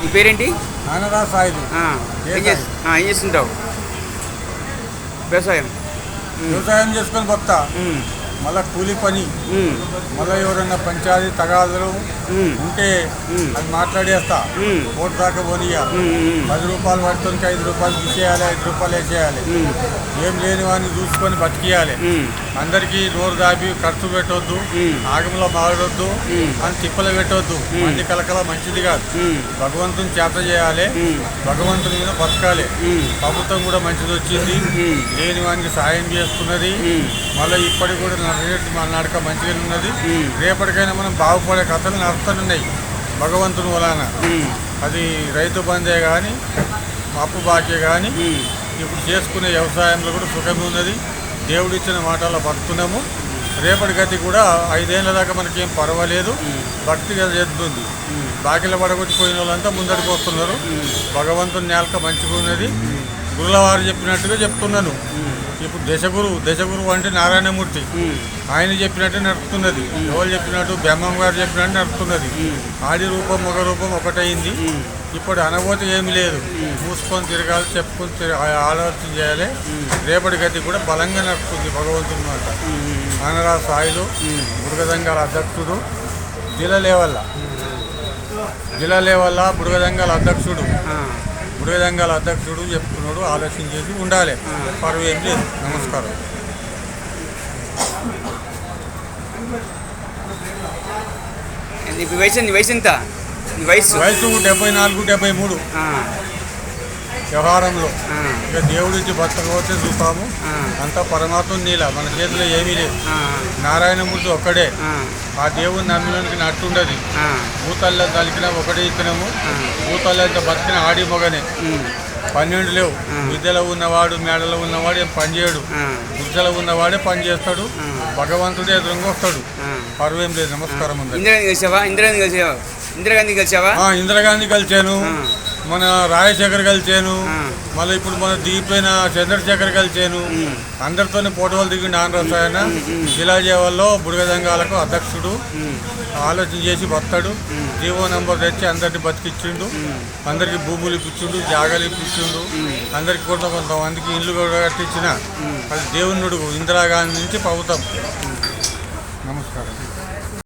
నీ పేరేంటి? ఏం చేస్తుంటావు? వ్యవసాయం. వ్యవసాయం చేసుకొని ఉమ్, మళ్ళా కూలి పని. మళ్ళీ ఎవరైనా పంచాయతీ తగాదులు ఉంటే. అది మాట్లాడేస్తా. ఓటు దాకా పోనీయ పది రూపాయలు పడుతుంది ఐదు రూపాయలు తీసేయాలి ఐదు రూపాయలు వేసేయాలి. ఏం లేని వాడిని చూసుకొని బతికియాలి అందరికీ నోరు దాపి ఖర్చు పెట్టొద్దు. ఆగంలో మాడొద్దు మ్మ్. అని తిప్పలు పెట్టొద్దు. మంది కలకల మంచిది కాదు. భగవంతుని చేత చేయాలి. భగవంతుని మీద బతకాలి. ప్రభుత్వం కూడా మంచిది వచ్చింది. లేని వానికి సాయం చేస్తున్నది. మళ్ళీ ఇప్పటికి కూడా నడిచేట్టు మన నడక మంచిగా ఉన్నది. రేపటికైనా మనం బాగుపడే కథలు నడుస్తున్నాయి భగవంతుని వలన. అది రైతు బందే కానీ అప్పు బాకీ కానీ ఇప్పుడు చేసుకునే వ్యవసాయంలో కూడా సుఖం ఉన్నది. దేవుడు ఇచ్చిన మాటల్లో బతుకున్నాము రేపటి గతి కూడా ఐదేళ్ళ దాకా మనకేం పర్వాలేదు. భక్తిగా చేస్తుంది. బాకీల పడగొట్టిపోయిన వాళ్ళంతా ముందడికి వస్తున్నారు. భగవంతుని నేలక మంచిగా ఉన్నది. గురుల వారు చెప్పినట్టుగా చెప్తున్నాను. ఇప్పుడు దశగురు దశగురు అంటే నారాయణమూర్తి. ఆయన చెప్పినట్టు నడుపుతున్నది. ఎవరు చెప్పినట్టు బ్రహ్మం గారు చెప్పినట్టు నడుపుతున్నది. ఆది రూపం ఒక రూపం ఒకటైంది. ఇప్పుడు అనబోతే ఏమి లేదు. మూసుకొని తిరగాలి చెప్పుకొని ఆలోచన చేయాలి. రేపటి గతి కూడా బలంగా నడుపుతుంది భగవంతుని మాట. ఆనరా సాయిలు బుడగదంగాల అధ్యక్షుడు జిలలేవల్ల. జిలలేవల్ల బుడగదంగాల అధ్యక్షుడు. ఆ, బుడగదంగాల అధ్యక్షుడు చెప్తున్నాడు ఆలోచన చేసి ఉండాలి. పరువు ఏం లేదు. నమస్కారం. నీ వయసు నీ వయసు ఎంత? నీ వయసు? వయసు డెబ్బై నాలుగు డెబ్బై మూడు. వ్యవహారంలో ఇక దేవుడికి బతకపోతే చూస్తాము. ఆ, అంతా పరమాత్మ నీల మన చేతిలో ఏమీ లేదు. నారాయణమూర్తి ఒక్కడే. ఆ, దేవుని నమ్మిలోనికి నట్టుండదు భూతల్లో తలికిన ఒకటే ఇతనము భూతల్లో ఇంత బతికిన ఆడి మొగనే. పన్నెండు లేవు. విద్యలో ఉన్నవాడు మేడలో ఉన్నవాడు ఏం పని చేయడు. ఆ, విద్యలో ఉన్నవాడే పని చేస్తాడు. భగవంతుడే ఎదురుగా వస్తాడు. పర్వేం లేదు. నమస్కారం అందరికి. ఇందిరాగాంధీ కలిసావా? ఇందిరాగాంధీ కలిసావా? ఇందిరాగాంధీ కలిసావా ఇందిరాగాంధీ కలిచాను ఆ. మన రాజశేఖర్ కలిచాను. మళ్ళీ ఇప్పుడు మన దిగిపోయిన చంద్రశేఖర్ కలిచాను అందరితోనే ఫోటోలు దిగిండు ఆంధ్ర రసాయన శిలాజేవల్లో బుడగదంగాలకు అధ్యక్షుడు. ఆలోచన చేసి బతాడు జీవో నంబర్ తెచ్చి అందరిని బతికిచ్చిండు. అందరికి భూములు ఇప్పించిండు జాగాలు ఇప్పించిండు. అందరికి కూడా కొంతమందికి ఇల్లు కూడా కట్టించిన అది దేవునుడు ఇందిరాగాంధీ నుంచి ప్రభుత్వం. నమస్కారం.